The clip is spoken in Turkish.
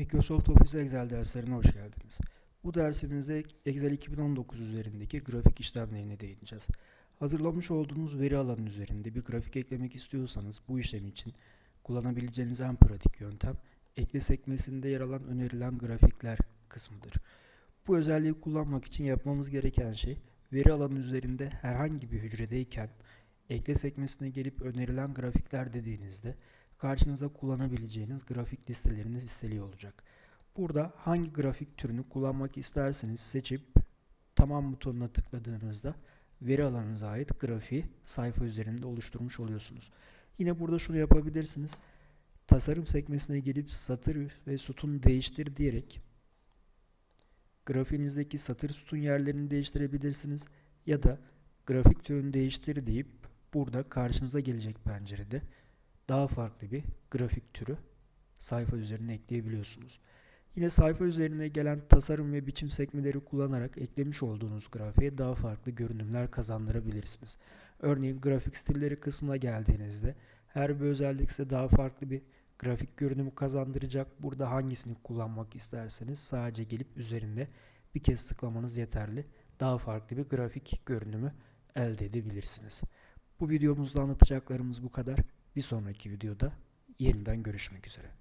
Microsoft Office Excel derslerine hoş geldiniz. Bu dersimizde Excel 2019 üzerindeki grafik işlemlerine değineceğiz. Hazırlamış olduğunuz veri alanı üzerinde bir grafik eklemek istiyorsanız bu işlem için kullanabileceğiniz en pratik yöntem ekle sekmesinde yer alan önerilen grafikler kısmıdır. Bu özelliği kullanmak için yapmamız gereken şey veri alanı üzerinde herhangi bir hücredeyken ekle sekmesine gelip önerilen grafikler dediğinizde karşınıza kullanabileceğiniz grafik listeleriniz listeliyor olacak. Burada hangi grafik türünü kullanmak isterseniz seçip tamam butonuna tıkladığınızda veri alanınıza ait grafiği sayfa üzerinde oluşturmuş oluyorsunuz. Yine burada şunu yapabilirsiniz. Tasarım sekmesine gelip satır ve sütun değiştir diyerek grafiğinizdeki satır sütun yerlerini değiştirebilirsiniz ya da grafik türünü değiştir deyip burada karşınıza gelecek pencerede daha farklı bir grafik türü sayfa üzerine ekleyebiliyorsunuz. Yine sayfa üzerine gelen tasarım ve biçim sekmeleri kullanarak eklemiş olduğunuz grafiğe daha farklı görünümler kazandırabilirsiniz. Örneğin grafik stilleri kısmına geldiğinizde her bir özellik size daha farklı bir grafik görünümü kazandıracak. Burada hangisini kullanmak isterseniz sadece gelip üzerinde bir kez tıklamanız yeterli. Daha farklı bir grafik görünümü elde edebilirsiniz. Bu videomuzda anlatacaklarımız bu kadar. Bir sonraki videoda yeniden görüşmek üzere.